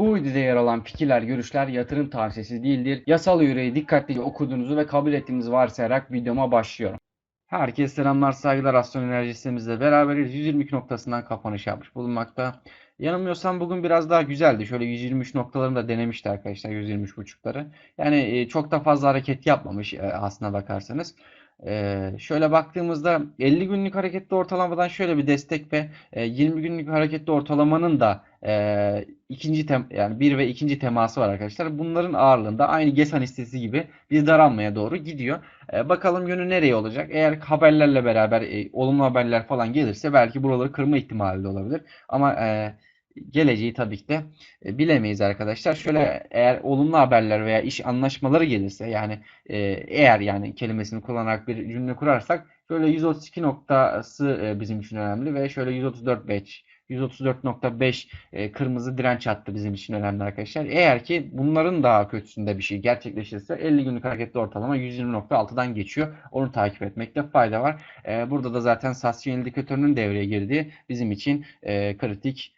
Bu videoda yer alan fikirler, görüşler yatırım tavsiyesi değildir. Yasal yüreği dikkatlice okuduğunuzu ve kabul ettiğinizi varsayarak videoma başlıyorum. Herkese selamlar, saygılar. Aston Enerji sitemizle beraberiz. 122 noktasından kapanış yapmış bulunmakta. Yanılmıyorsam bugün biraz daha güzeldi. Şöyle 123 noktalarını da denemişti arkadaşlar 123 buçukları. Yani e, çok da fazla hareket yapmamış e, aslına bakarsanız. E, şöyle baktığımızda 50 günlük hareketli ortalamadan şöyle bir destek ve e, 20 günlük hareketli ortalamanın da e, ikinci tem yani bir ve ikinci teması var arkadaşlar. Bunların ağırlığında aynı GESAN listesi gibi bir daralmaya doğru gidiyor. E, bakalım yönü nereye olacak? Eğer haberlerle beraber e, olumlu haberler falan gelirse belki buraları kırma ihtimali de olabilir. Ama e, geleceği tabii ki de e, bilemeyiz arkadaşlar. Şöyle eğer olumlu haberler veya iş anlaşmaları gelirse yani e, eğer yani kelimesini kullanarak bir cümle kurarsak şöyle 132 noktası e, bizim için önemli ve şöyle 134.5 134.5 e, kırmızı direnç hattı bizim için önemli arkadaşlar. Eğer ki bunların daha kötüsünde bir şey gerçekleşirse 50 günlük hareketli ortalama 120.6'dan geçiyor. Onu takip etmekte fayda var. Burada da zaten Sassy indikatörünün devreye girdiği bizim için kritik